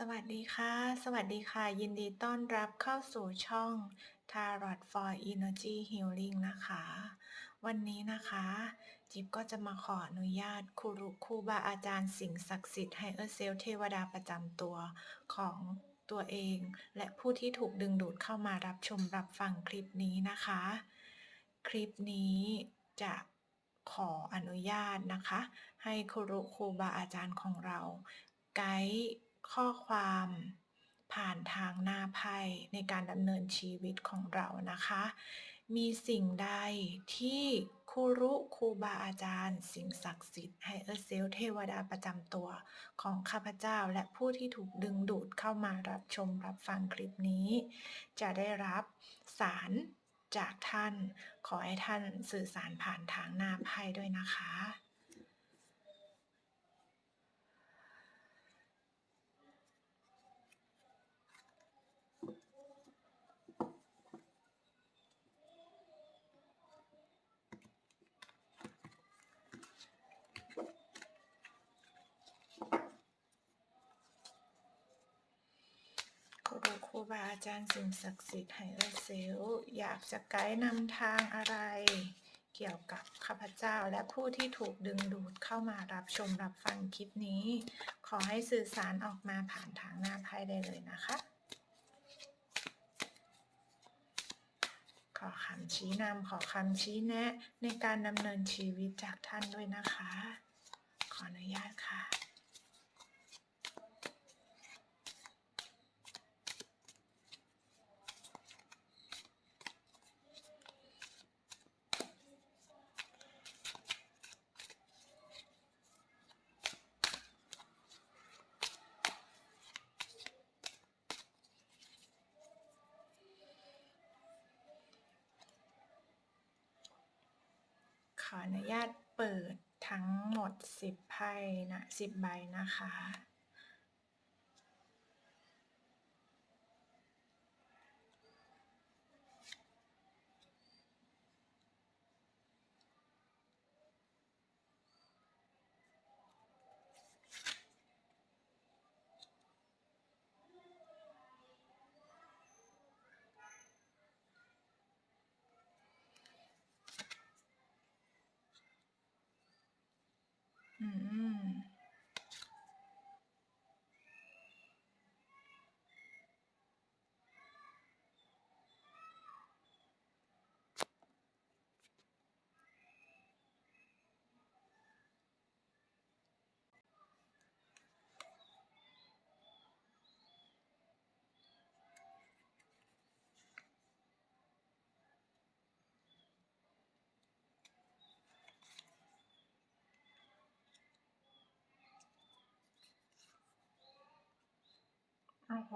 สวัสดีค่ะ สวัสดีค่ะ ยินดีต้อนรับเข้าสู่ช่อง Tarot for Energy Healing นะคะ วันนี้นะคะ จิ๊บก็จะมาขออนุญาตครูครูบาอาจารย์สิ่งศักดิ์สิทธิ์ให้เออร์เซลเทวดาประจำตัวของตัวเอง และผู้ที่ถูกดึงดูดเข้ามารับชมรับฟังคลิปนี้นะคะ คลิปนี้จะขออนุญาตนะคะ ให้ครูครูบาอาจารย์ของเรา ไกด์ ข้อความผ่านทางหน้าไพ่ในการดำเนินชีวิตของเรานะคะ มีสิ่งใดที่ครูรุครูบาอาจารย์ สิ่งศักดิ์สิทธิ์ให้เออร์เซลเทวดาประจำตัวของข้าพเจ้าและผู้ที่ถูกดึงดูดเข้ามารับชมรับฟังคลิปนี้ จะได้รับสารจากท่าน ขอให้ท่านสื่อสารผ่านทางหน้าไพ่ด้วยนะคะ ครูครู บาอาจารย์สิ่งศักดิ์สิทธิ์ให้เออร์เซลอยากจะไกด์นำทางอะไร เกี่ยวกับข้าพเจ้าและผู้ที่ถูกดึงดูดเข้ามารับชมรับฟังคลิปนี้ ขอให้สื่อสารออกมาผ่านทางหน้าไพ่ได้เลยนะคะ ขอคำชี้นำขอคำชี้แนะ ในการดำเนินชีวิตจากท่านด้วยนะคะ ขออนุญาตค่ะ ออนุญาตเปิดทั้งหมด 10ไพ่นะ10ใบนะคะ อืม อ้โห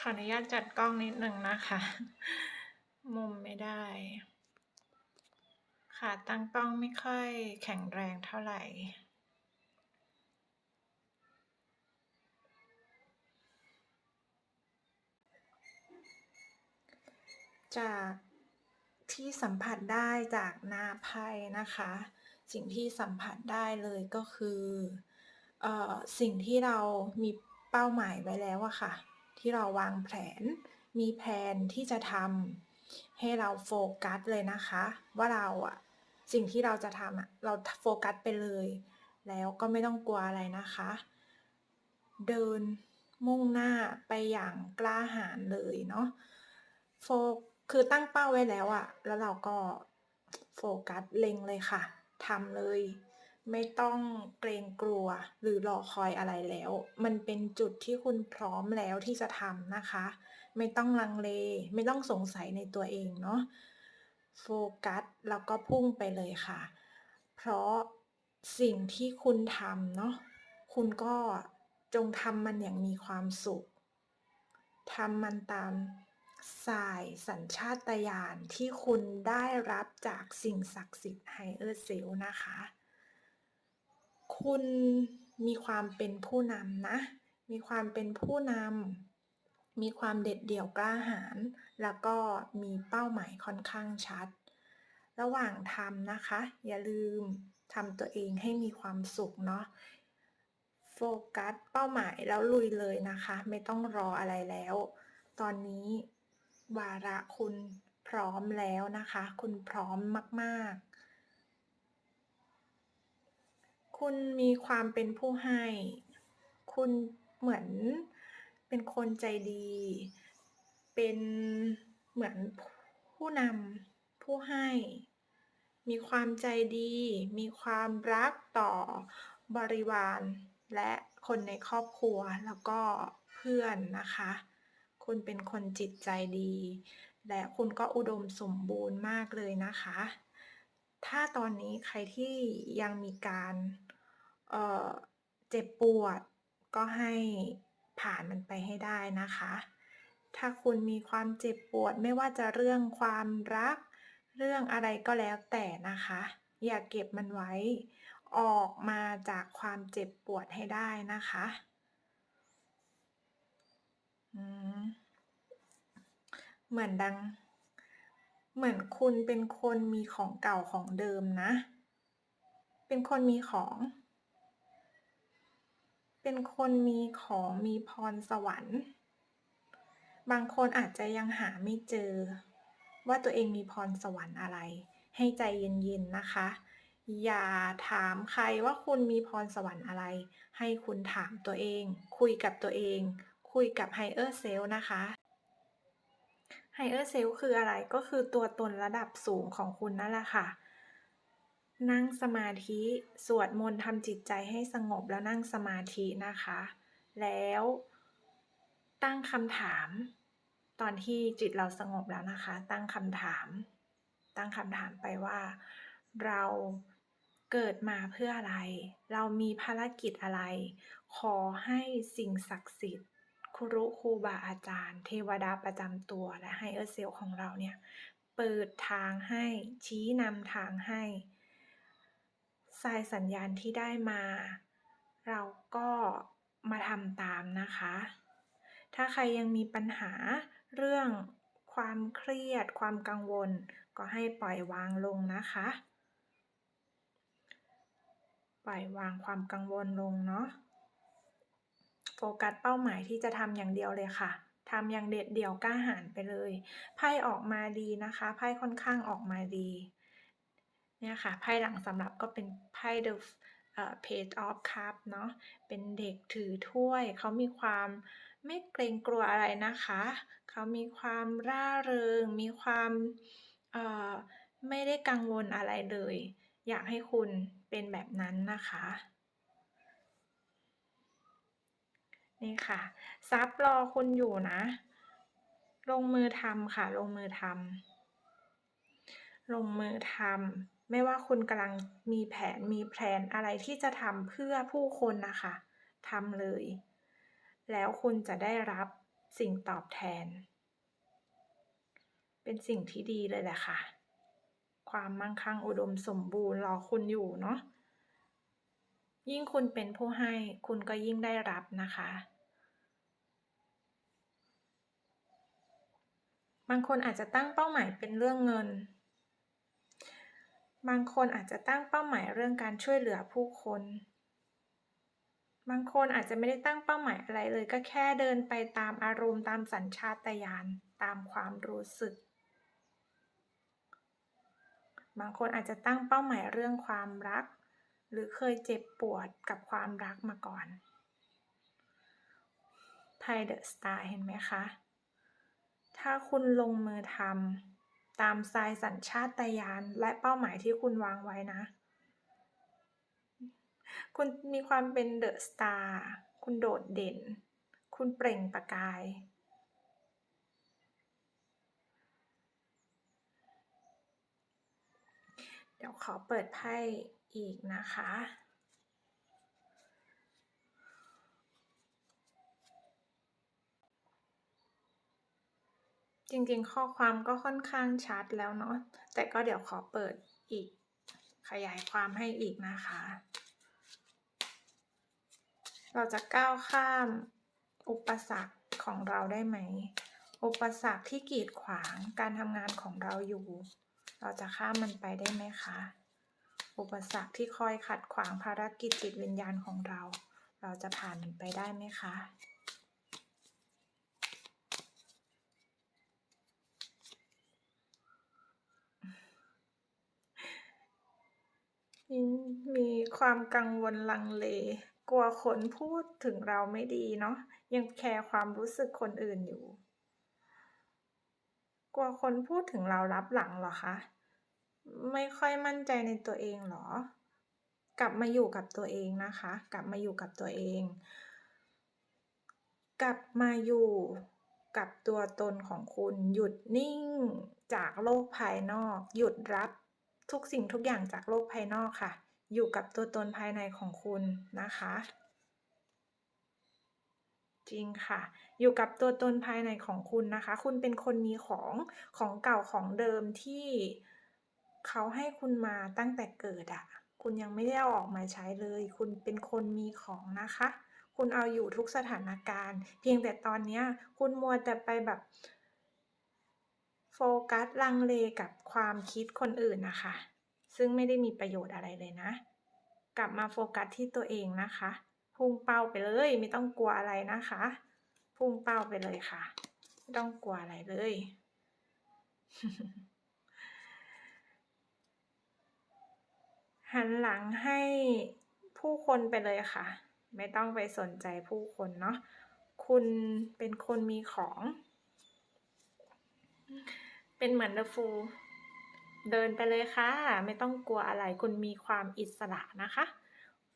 ขออนุญาตจัดกล้องนิดหนึ่งนะคะ มุมไม่ได้ ขาตั้งกล้องไม่ค่อยแข็งแรงเท่าไหร่จากที่สัมผัสได้จากหน้าไพ่นะคะ สิ่งที่สัมผัสได้เลยก็คือออสิ่งที่เรามีเป้าหมายไว้แล้วอะค่ะ ที่เราวางแผน มีแผนที่จะทำ ให้เราโฟกัสเลยนะคะ ว่าเราอะสิ่งที่เราจะทำอะเราโฟกัสไปเลย แล้วก็ไม่ต้องกลัวอะไรนะคะ เดินมุ่งหน้าไปอย่างกล้าหาญเลยเนาะโฟคือตั้งเป้าไว้แล้วอะแล้วเราก็โฟกัสเล็งเลยค่ะทำเลย ไม่ต้องเกรงกลัวหรือรอคอยอะไรแล้ว มันเป็นจุดที่คุณพร้อมแล้วที่จะทำนะคะ ไม่ต้องลังเล ไม่ต้องสงสัยในตัวเองเนาะโฟกัสแล้วก็พุ่งไปเลยค่ะ เพราะสิ่งที่คุณทำเนาะคุณก็จงทำมันอย่างมีความสุขทำมันตามสายสัญชาตญาณที่คุณได้รับจากสิ่งศักดิ์สิทธิ์ Higher Self นะคะ คุณมีความเป็นผู้นำนะ มีความเป็นผู้นำ มีความเด็ดเดี่ยวกล้าหาญ แล้วก็มีเป้าหมายค่อนข้างชัด ระหว่างทำนะคะ อย่าลืมทำตัวเองให้มีความสุขเนาะ โฟกัสเป้าหมายแล้วลุยเลยนะคะ ไม่ต้องรออะไรแล้ว ตอนนี้วาระคุณพร้อมแล้วนะคะ คุณพร้อมมาก ๆ คุณมีความเป็นผู้ให้ คุณเหมือนเป็นคนใจดี เป็นเหมือนผู้นำผู้ให้ มีความใจดี มีความรักต่อบริวารและคนในครอบครัวแล้วก็เพื่อนนะคะ คุณเป็นคนจิตใจดี และคุณก็อุดมสมบูรณ์มากเลยนะคะ ถ้าตอนนี้ใครที่ยังมีการ เอ่อเจ็บปวดก็ให้ผ่านมันไปให้ได้นะคะ ถ้าคุณมีความเจ็บปวดไม่ว่าจะเรื่องความรัก เรื่องอะไรก็แล้วแต่นะคะ อย่าเก็บมันไว้ ออกมาจากความเจ็บปวดให้ได้นะคะเหมือนดัง เหมือนคุณเป็นคนมีของเก่าของเดิมนะ เป็นคนมีของ เป็นคนมีของมีพรสวรรค์ บางคนอาจจะยังหาไม่เจอ ว่าตัวเองมีพรสวรรค์อะไร ให้ใจเย็นๆนะคะ อย่าถามใครว่าคุณมีพรสวรรค์อะไร ให้คุณถามตัวเอง คุยกับตัวเอง คุยกับ Higher Self นะคะ Higher Self คืออะไรก็คือตัวตนระดับสูงของคุณนั่นแหละค่ะ นั่งสมาธิ สวดมนต์ทำจิตใจให้สงบแล้วนั่งสมาธินะคะ แล้วตั้งคำถาม ตอนที่จิตเราสงบแล้วนะคะ ตั้งคำถาม ตั้งคำถามไปว่า เราเกิดมาเพื่ออะไร เรามีภารกิจอะไร ขอให้สิ่งศักดิ์สิทธิ์ครุครูบาอาจารย์ เทวดาประจำตัวและ Higher Self ของเราเนี่ย เปิดทางให้ชี้นำทางให้ สายสัญญาณที่ได้มา เราก็มาทำตามนะคะ ถ้าใครยังมีปัญหาเรื่องความเครียด ความกังวล ก็ให้ปล่อยวางลงนะคะ ปล่อยวางความกังวลลงเนาะ โฟกัสเป้าหมายที่จะทำอย่างเดียวเลยค่ะทำอย่างเด็ดเดี่ยวกล้าหาญไปเลย ไพ่ออกมาดีนะคะ ไพ่ค่อนข้างออกมาดี เนี่ยค่ะไพ่หลังสำหรับก็เป็นไพ่ The เอ่อ Page of Cups เนาะเป็นเด็กถือถ้วย เขามีความไม่เกรงกลัวอะไรนะคะ เขามีความร่าเริง มีความเอ่อไม่ได้กังวลอะไรเลย อยากให้คุณเป็นแบบนั้นนะคะนี่ค่ะทรัพย์รอคุณอยู่นะ ลงมือทำค่ะ ลงมือทำลงมือทำ ไม่ว่าคุณกำลังมีแผนมีแพลนอะไรที่จะทำเพื่อผู้คนนะคะทำเลย แล้วคุณจะได้รับสิ่งตอบแทน เป็นสิ่งที่ดีเลยแหละค่ะ ความมั่งคั่งอุดมสมบูรณ์รอคุณอยู่เนาะยิ่งคุณเป็นผู้ให้คุณก็ยิ่งได้รับนะคะ บางคนอาจจะตั้งเป้าหมายเป็นเรื่องเงิน บางคนอาจจะตั้งเป้าหมายเรื่องการช่วยเหลือผู้คน บางคนอาจจะไม่ได้ตั้งเป้าหมายอะไรเลย ก็แค่เดินไปตามอารมณ์ตามสัญชาตญาณตามความรู้สึก บางคนอาจจะตั้งเป้าหมายเรื่องความรัก หรือเคยเจ็บปวดกับความรักมาก่อนไพ่ The Star เห็นไหมคะ ถ้าคุณลงมือทำ ตามสายสัญชาตญาณและเป้าหมายที่คุณวางไว้นะ คุณมีความเป็น The Star คุณโดดเด่น คุณเปล่งประกาย เดี๋ยวขอเปิดไพ่อีกนะคะ จริงๆ ข้อความก็ค่อนข้างชัดแล้วเนาะ แต่ก็เดี๋ยวขอเปิดอีก ขยายความให้อีกนะคะ เราจะก้าวข้ามอุปสรรคของเราได้ไหม อุปสรรคที่กีดขวางการทำงานของเราอยู่ เราจะข้ามมันไปได้ไหมคะ อุปสรรคที่คอยขัดขวางภารกิจจิตวิญญาณของเรา เราจะผ่านมันไปได้ไหมคะ มีมีความกังวลลังเล กลัวคนพูดถึงเราไม่ดีเนาะยังแคร์ความรู้สึกคนอื่นอยู่ กลัวคนพูดถึงเราลับหลังเหรอคะไม่ค่อยมั่นใจในตัวเองเหรอ กลับมาอยู่กับตัวเองนะคะ กลับมาอยู่กับตัวเอง กลับมาอยู่กับตัวตนของคุณ หยุดนิ่งจากโลกภายนอก หยุดรับ ทุกสิ่งทุกอย่างจากโลกภายนอกค่ะ อยู่กับตัวตนภายในของคุณนะคะ จริงค่ะ อยู่กับตัวตนภายในของคุณนะคะ คุณเป็นคนมีของของเก่าของเดิมที่เขาให้คุณมาตั้งแต่เกิดอะคุณยังไม่ได้เอาออกมาใช้เลย คุณเป็นคนมีของนะคะ คุณเอาอยู่ทุกสถานการณ์ เพียงแต่ตอนนี้คุณมัวแต่ไปแบบ โฟกัสลังเลกับความคิดคนอื่นนะคะ ซึ่งไม่ได้มีประโยชน์อะไรเลยนะ กลับมาโฟกัสที่ตัวเองนะคะ พุ่งเป้าไปเลยไม่ต้องกลัวอะไรนะคะ พุ่งเป้าไปเลยค่ะ ไม่ต้องกลัวอะไรเลย หันหลังให้ผู้คนไปเลยค่ะ ไม่ต้องไปสนใจผู้คนเนาะคุณเป็นคนมีของ เป็นเหมือน The Fool เดินไปเลยค่ะ ไม่ต้องกลัวอะไรคุณมีความอิสระนะคะ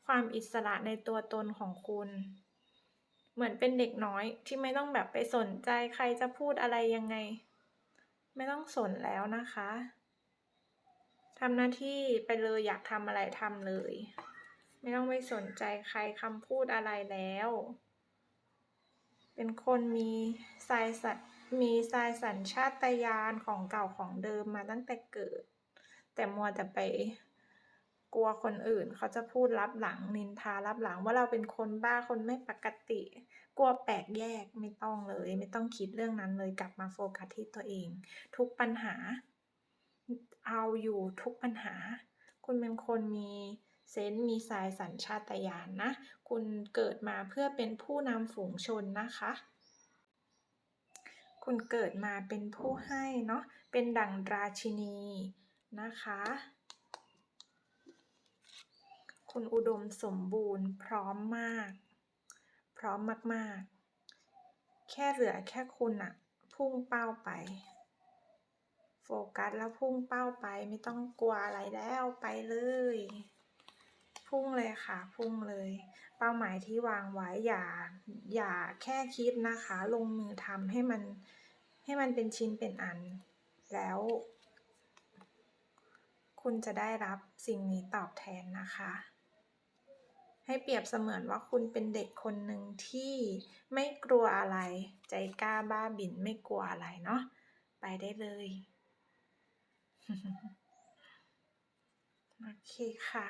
ความอิสระในตัวตนของคุณ เหมือนเป็นเด็กน้อยที่ไม่ต้องแบบไปสนใจใครจะพูดอะไรยังไง ไม่ต้องสนแล้วนะคะทำหน้าที่ไปเลยอยากทำอะไรทำเลย ไม่ต้องไปสนใจใครคำพูดอะไรแล้ว เป็นคนมีทรายสัต มีทรายสัญชาตญาณของเก่าของเดิมมาตั้งแต่เกิด แต่มัวแต่ไปกลัวคนอื่น เขาจะพูดลับหลังนินทาลับหลังว่าเราเป็นคนบ้าคนไม่ปกติ กลัวแปลกแยกไม่ต้องเลย ไม่ต้องคิดเรื่องนั้นเลยกลับมาโฟกัสที่ตัวเอง ทุกปัญหา เอาอยู่ทุกปัญหา คุณเป็นคนมีเซนส์มีทรายสัญชาตญาณนะ คุณเกิดมาเพื่อเป็นผู้นำฝูงชนนะคะ คุณเกิดมาเป็นผู้ให้เนาะเป็นดั่งราชินีนะคะ คุณอุดมสมบูรณ์พร้อมมาก พร้อมมากๆ แค่เหลือแค่คุณน่ะพุ่งเป้าไป โฟกัสแล้วพุ่งเป้าไปไม่ต้องกลัวอะไรแล้วไปเลย พุ่งเลยค่ะ พุ่งเลย เป้าหมายที่วางไว้อย่าอย่าแค่คิดนะคะ ลงมือทำให้มันให้มันเป็นชิ้นเป็นอัน แล้ว คุณจะได้รับสิ่งนี้ตอบแทนนะคะ ให้เปรียบเสมือนว่าคุณเป็นเด็กคนหนึ่งที่ไม่กลัวอะไร ใจกล้าบ้าบิ่นไม่กลัวอะไรเนาะไปได้เลยโอเคค่ะ